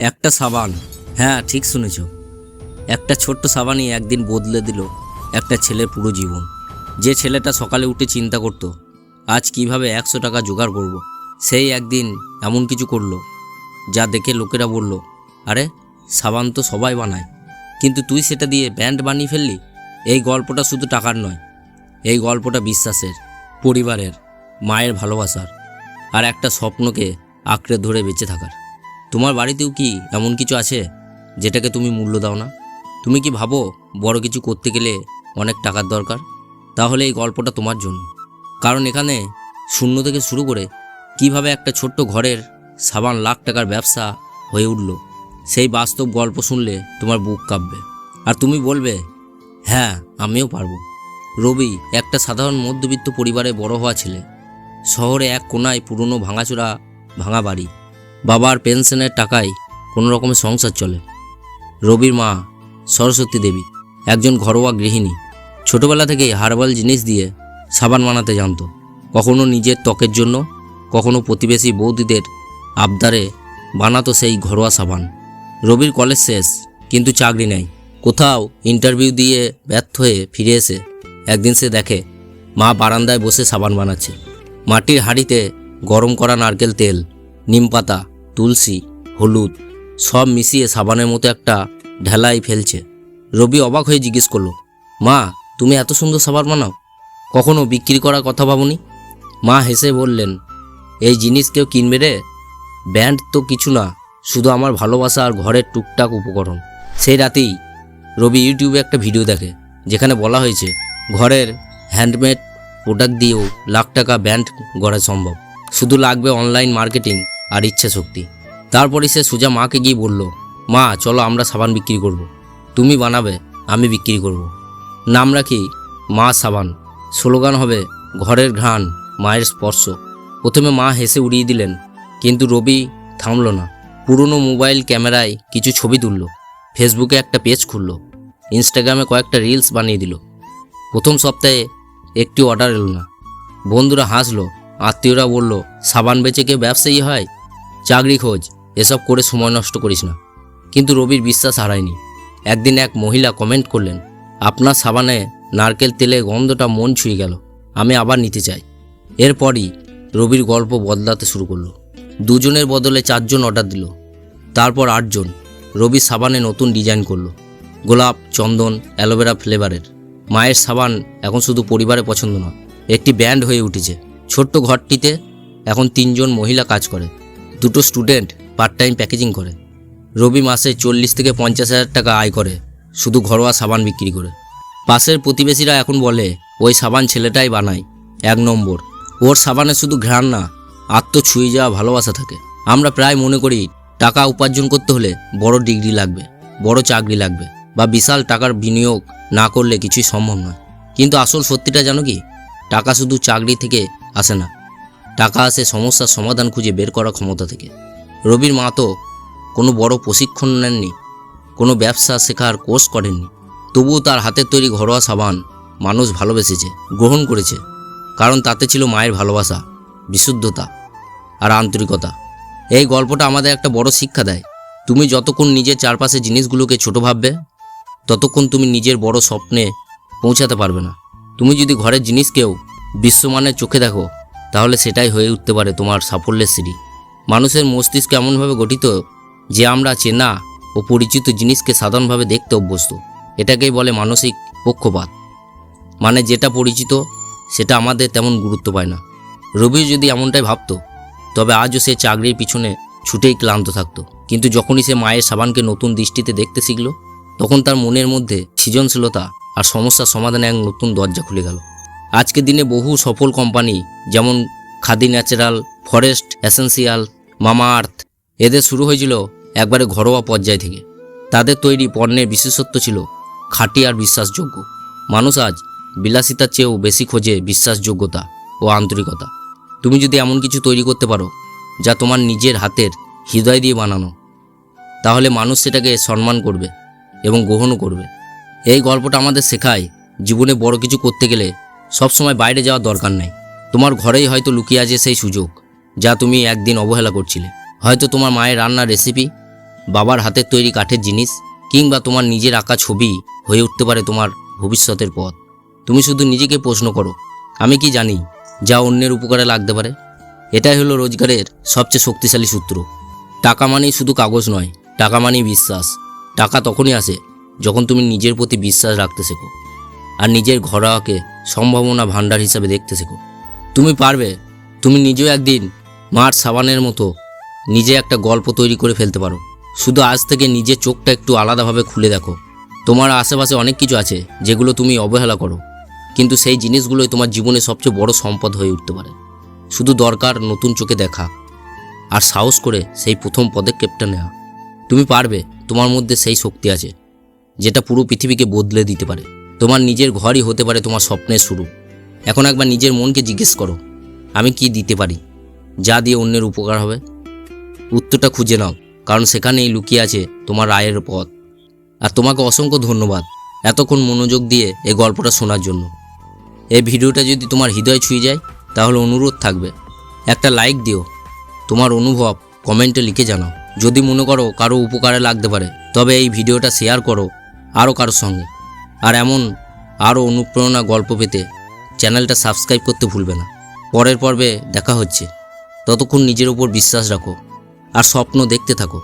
একটা সাবান। হ্যাঁ ঠিক শুনেছ। একটা ছোট্ট সাবানই একদিন বদলে দিল একটা ছেলের পুরো জীবন। যে ছেলেটা সকালে উঠে চিন্তা করতো, আজ কীভাবে একশো টাকা জোগাড় করব। সেই একদিন এমন কিছু করল, যা দেখে লোকেরা বলল, আরে, সাবান তো সবাই বানায়। কিন্তু তুই সেটা দিয়ে ব্যান্ড বানিয়ে ফেললি? এই গল্পটা শুধু টাকার নয়, এই গল্পটা বিশ্বাসের, পরিবারের, মায়ের ভালোবাসার, আর একটা স্বপ্নকে আঁকড়ে ধরে বেঁচে থাকার। তোমার বাড়িতেও কি এমন কিছু আছে যেটাকে তুমি মূল্য দাও না? তুমি কি ভাবো বড় কিছু করতে গেলে অনেক টাকার দরকার? তাহলে এই গল্পটা তোমার জন্য। কারণ এখানে শূন্য থেকে শুরু করে কীভাবে একটা ছোট্ট ঘরের সাবান লাখ টাকার ব্যবসা হয়ে উঠল, সেই বাস্তব গল্প শুনলে তোমার বুক কাঁপবে। আর তুমি বলবে হ্যাঁ আমিও পারব। রবি একটা সাধারণ মধ্যবিত্ত পরিবারে বড় হওয়া ছেলে। শহরে এক কোনায় পুরনো ভাঙাচোরা, ভাঙা বাড়ি। বাবার পেনশনের টাকায় কোনো রকমের সংসার চলে। রবির মা সরস্বতী দেবী, একজন ঘরোয়া গৃহিণী। ছোটবেলা থেকেই হার্বাল জিনিস দিয়ে সাবান বানাতে জানতো। কখনো নিজের ত্বকের জন্য, কখনো প্রতিবেশী বৌদিদের আবদারে বানাতো সেই ঘরোয়া সাবান। রবির কলেজ শেষ, কিন্তু চাকরি নেই কোথাও ইন্টারভিউ দিয়ে ব্যর্থ হয়ে ফিরে এসে একদিন সে দেখে, মা বারান্দায় বসে সাবান বানাচ্ছে। মাটির হাঁড়িতে গরম করা নারকেল তেল নিমপাতা তুলসী, হলুদ, সব মিশিয়ে সাবানের মতো একটা ঢেলাই ফেলছে। রবি অবাক হয়ে জিজ্ঞেস করল, মা, তুমি এত সুন্দর সাবান বানাও? কখনো বিক্রি করার কথা ভাবনি? মা হেসে বললেন, এই জিনিস কেউ কিনবে রে? ব্যান্ড তো কিছু না, শুধু আমার ভালোবাসা আর ঘরের টুকটাক উপকরণ। সেই রাতেই রবি ইউটিউবে একটা ভিডিও দেখে, যেখানে বলা হয়েছে, ঘরের হ্যান্ডমেড প্রোডাক্ট দিয়েও লাখ টাকা ব্যান্ড গড়া সম্ভব। শুধু লাগবে অনলাইন মার্কেটিং আর ইচ্ছা শক্তি। তারপরে সে সুজা মাকে গিয়ে বলল, মা, চলো আমরা সাবান বিক্রি করব। তুমি বানাবে, আমি বিক্রি করব। নাম রাখি মা সাবান। স্লোগান হবে, ঘরের ঘ্রাণ, মায়ের স্পর্শ। প্রথমে মা হেসে উড়িয়ে দিলেন, কিন্তু রবি থামল না। পুরনো মোবাইল ক্যামেরায় কিছু ছবি তুলল, ফেসবুকে একটা পেজ খুলল, ইনস্টাগ্রামে কয়েকটা রিলস বানিয়ে দিল। প্রথম সপ্তাহে একটি অর্ডার এলো না। বন্ধুরা হাসলো, আত্মীয়রা বলল, সাবান বেচে কেউ ব্যবসায়ী হয়? চাকরি খোঁজ, এসব করে সময় নষ্ট করিস না। কিন্তু রবির বিশ্বাস হারায়নি। একদিন এক মহিলা কমেন্ট করলেন, আপনার সাবানে নারকেল তেলে গন্ধটা মন ছুঁয়ে গেল, আমি আবার নিতে চাই। এরপরই রবির গল্প বদলাতে শুরু করল। দুজনের বদলে চারজন অর্ডার দিল। তারপর আটজন রবি সাবানে নতুন ডিজাইন করল। গোলাপ, চন্দন, অ্যালোভেরা ফ্লেভারের। মায়ের সাবান এখন শুধু পরিবারে পছন্দ নয়, একটি ব্যান্ড হয়ে উঠেছে। ছোট্ট ঘরটিতে এখন তিনজন মহিলা কাজ করে। দুটো স্টুডেন্ট পার্ট টাইম প্যাকেজিং করে। রবি মাসে চল্লিশ থেকে পঞ্চাশ হাজার টাকা আয় করে, শুধু ঘরোয়া সাবান বিক্রি করে। পাশের প্রতিবেশীরা এখন বলে, ওই সাবান ছেলেটাই বানায়, এক নম্বর। ওর সাবানে শুধু ঘ্রাণ না, আত্ম ছুঁয়ে যাওয়া ভালোবাসা থাকে। আমরা প্রায় মনে করি, টাকা উপার্জন করতে হলে বড় ডিগ্রি লাগবে, বড় চাকরি লাগবে, বা বিশাল টাকার বিনিয়োগ না করলে কিছুই সম্ভব নয়। কিন্তু আসল সত্যিটা জানো কি? টাকা শুধু চাকরি থেকে আসে না। টাকা আসে সমস্যার সমাধান খুঁজে বের করার ক্ষমতা থেকে। রবির মা তো কোনো বড় প্রশিক্ষণ নেননি, কোনো ব্যবসা শেখার কোর্স করেননি। তবুও তার হাতের তৈরি ঘরোয়া সাবান মানুষ ভালোবেসেছে, গ্রহণ করেছে, কারণ তাতে ছিল মায়ের ভালোবাসা, বিশুদ্ধতা আর আন্তরিকতা। এই গল্পটা আমাদের একটা বড় শিক্ষা দেয়। তুমি যতক্ষণ নিজের চারপাশে জিনিসগুলোকে ছোট ভাববে, ততক্ষণ তুমি নিজের বড় স্বপ্নে পৌঁছাতে পারবে না। তুমি যদি ঘরের জিনিসকেও বিশ্বমানের চোখে দেখো তাহলে সেটাই হয়ে উঠতে পারে তোমার সাফল্যের সিঁড়ি। মানুষের মস্তিষ্ক এমনভাবে গঠিত, যে আমরা চেনা ও পরিচিত জিনিসকে সাধারণভাবে দেখতে অভ্যস্ত, এটাকেই বলে মানসিক পক্ষপাত। মানে যেটা পরিচিত, সেটা আমাদের তেমন গুরুত্ব পায় না। রবি যদি এমনটাই ভাবতো, তবে আজও সে চাকরির পিছনে ছুটেই ক্লান্ত থাকতো। কিন্তু যখনই সে মায়ের সাবানকে নতুন দৃষ্টিতে দেখতে শিখল, তখন তার মনের মধ্যে সৃজনশীলতা আর সমস্যার সমাধানে এক নতুন দরজা খুলে গেল। আজকের দিনে বহু সফল কোম্পানি যেমন খাদি ন্যাচারাল ফরেস্ট এসেন্সিয়াল মামা আর্থ এদের শুরু হয়েছিল একবারে ঘরোয়া পর্যায় থেকে। তাদের তৈরি পণ্যের বিশেষত্ব ছিল খাঁটি আর বিশ্বাসযোগ্য। মানুষ আজ বিলাসিতার চেয়েও বেশি খোঁজে বিশ্বাসযোগ্যতা ও আন্তরিকতা। তুমি যদি এমন কিছু তৈরি করতে পারো, যা তোমার নিজের হাতের হৃদয় দিয়ে বানানো, তাহলে মানুষ সেটাকে সম্মান করবে এবং গ্রহণও করবে। এই গল্পটা আমাদের শেখায় জীবনে বড় কিছু করতে গেলে সবসময় বাইরে যাওয়ার দরকার নেই। তোমার ঘরেই হয়তো লুকিয়ে আছে সেই সুযোগ, যা তুমি একদিন অবহেলা করছিলে। হয়তো তোমার মায়ের রান্নার রেসিপি বাবার হাতের তৈরি কাঠের জিনিস, কিংবা তোমার নিজের আঁকা ছবি হয়ে উঠতে পারে তোমার ভবিষ্যতের পথ। তুমি শুধু নিজেকে প্রশ্ন করো, আমি কি জানি যা অন্যের উপকারে লাগতে পারে? এটাই হলো রোজগারের সবচেয়ে শক্তিশালী সূত্র। টাকা মানেই শুধু কাগজ নয়, টাকা মানেই বিশ্বাস। টাকা তখনই আসে যখন তুমি নিজের প্রতি বিশ্বাস রাখতে শেখো। আর নিজের ঘরোয়াকে সম্ভাবনা ভাণ্ডার হিসাবে দেখতে শেখো। তুমি পারবে, তুমি নিজেও একদিন মার সাবানের মতো নিজে একটা গল্প তৈরি করে ফেলতে পারো। শুধু আজ থেকে নিজের চোখটা একটু আলাদাভাবে খুলে দেখো। তোমার আশেপাশে অনেক কিছু আছে যেগুলো তুমি অবহেলা করো, কিন্তু সেই জিনিসগুলোই তোমার জীবনে সবচেয়ে বড় সম্পদ হয়ে উঠতে পারে। শুধু দরকার নতুন চোখে দেখা আর সাহস করে সেই প্রথম পদক্ষেপটা নেওয়া। তুমি পারবে, তোমার মধ্যে সেই শক্তি আছে, যেটা পুরো পৃথিবীকে বদলে দিতে পারে। তোমার নিজের ঘরই হতে পারে তোমার স্বপ্নের শুরু। এখন একবার নিজের মনকে জিজ্ঞেস করো, আমি কি দিতে পারি? যা দিয়ে অন্যের উপকার হবে। উত্তরটা খুঁজে নাও, কারণ সেখানেই লুকিয়ে আছে তোমার রায়ের পথ। আর তোমাকে অসংখ্য ধন্যবাদ এতক্ষণ মনোযোগ দিয়ে এই গল্পটা শোনার জন্য। এই ভিডিওটা যদি তোমার হৃদয় ছুঁয়ে যায়, তাহলে অনুরোধ থাকবে, একটা লাইক দিও। তোমার অনুভব কমেন্টে লিখে জানাও। যদি মনে করো কারও উপকারে লাগতে পারে, তবে এই ভিডিওটা শেয়ার করো আরও কারোর সঙ্গে। আর এমন আরও অনুপ্রেরণা গল্প পেতে চ্যানেলটা সাবস্ক্রাইব করতে ভুলবে না। পরের পর্বে দেখা হচ্ছে। ততক্ষণ নিজের ওপর বিশ্বাস রাখো আর স্বপ্ন দেখতে থাকো।